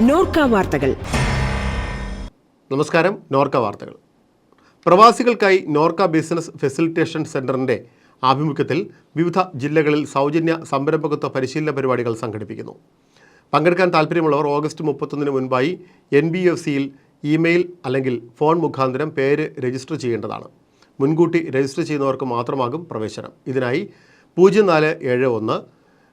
നോർക്ക വാർത്തകൾ. നമസ്കാരം നോർക്ക വാർത്തകൾ. പ്രവാസികൾക്കായി നോർക്ക ബിസിനസ് ഫെസിലിറ്റേഷൻ സെന്ററിന്റെ ആഭിമുഖ്യത്തിൽ വിവിധ ജില്ലകളിൽ സൗജന്യ സംരംഭകത്വ പരിശീലന പരിപാടികൾ സംഘടിപ്പിക്കുന്നു. പങ്കെടുക്കാൻ താല്പര്യമുള്ളവർ ഓഗസ്റ്റ് മുപ്പത്തൊന്നിന് മുൻപായി എൻ ബി എഫ് സിയിൽ ഇമെയിൽ അല്ലെങ്കിൽ ഫോൺ മുഖാന്തരം പേര് രജിസ്റ്റർ ചെയ്യേണ്ടതാണ്. മുൻകൂട്ടി രജിസ്റ്റർ ചെയ്യുന്നവർക്ക് മാത്രമാകും പ്രവേശനം. ഇതിനായി പൂജ്യം നാല് ഏഴ് ഒന്ന്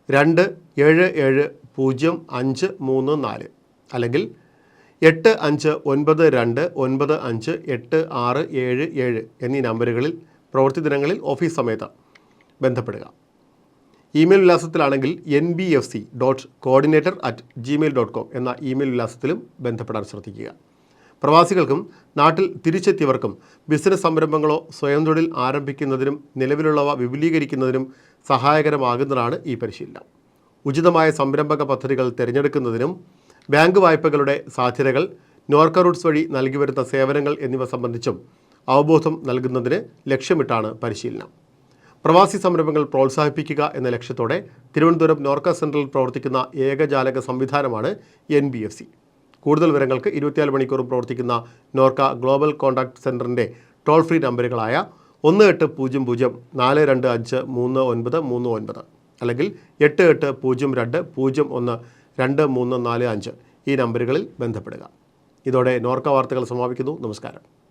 രണ്ട് ഏഴ് ഏഴ് പൂജ്യം അഞ്ച് മൂന്ന് നാല്. അല്ലെങ്കിൽ എട്ട് അഞ്ച് ഒൻപത് രണ്ട് ഒൻപത് അഞ്ച് എട്ട് ആറ് ഏഴ് ഏഴ് എന്നീ നമ്പറുകളിൽ പ്രവൃത്തി ദിനങ്ങളിൽ ഓഫീസ് സമയത്ത് ബന്ധപ്പെടുക. Email വിലാസത്തിലാണെങ്കിൽ N B F C dot coordinator at Gmail dot com എന്ന ഇമെയിൽ വിലാസത്തിലും ബന്ധപ്പെടാൻ ശ്രദ്ധിക്കുക. പ്രവാസികൾക്കും നാട്ടിൽ തിരിച്ചെത്തിയവർക്കും ബിസിനസ് സംരംഭങ്ങളോ സ്വയം തൊഴിൽ ആരംഭിക്കുന്നതിനും നിലവിലുള്ളവ വിപുലീകരിക്കുന്നതിനും സഹായകരമാകുന്നതാണ് ഈ പരിശീലനം. ഉചിതമായ സംരംഭക പദ്ധതികൾ തിരഞ്ഞെടുക്കുന്നതിനും ബാങ്ക് വായ്പകളുടെ സാധ്യതകൾ നോർക്ക റൂട്ട്സ് വഴി നൽകി വരുന്ന സേവനങ്ങൾ എന്നിവ സംബന്ധിച്ചും അവബോധം നൽകുന്നതിന് ലക്ഷ്യമിട്ടാണ് പരിശീലനം. പ്രവാസി സംരംഭങ്ങൾ പ്രോത്സാഹിപ്പിക്കുക എന്ന ലക്ഷ്യത്തോടെ തിരുവനന്തപുരം നോർക്ക സെൻട്രൽ പ്രവർത്തിക്കുന്ന ഏകജാലക സംവിധാനമാണ് എൻ ബി എഫ് സി കൂടുതൽ വിവരങ്ങൾക്ക് ഇരുപത്തിനാല് മണിക്കൂറും പ്രവർത്തിക്കുന്ന നോർക്ക ഗ്ലോബൽ കോൺടാക്ട് സെന്ററിന്റെ ടോൾ ഫ്രീ നമ്പറുകളായ ഒന്ന് എട്ട് പൂജ്യം പൂജ്യം നാല് രണ്ട് അഞ്ച് മൂന്ന് ഒൻപത് മൂന്ന് ഒൻപത് അല്ലെങ്കിൽ എട്ട് എട്ട് പൂജ്യം രണ്ട് പൂജ്യം ഒന്ന് രണ്ട് മൂന്ന് നാല് അഞ്ച് ഈ നമ്പറുകളിൽ ബന്ധപ്പെടുക. ഇതോടെ നോർക്ക വാർത്തകൾ സമാപിക്കുന്നു. നമസ്കാരം.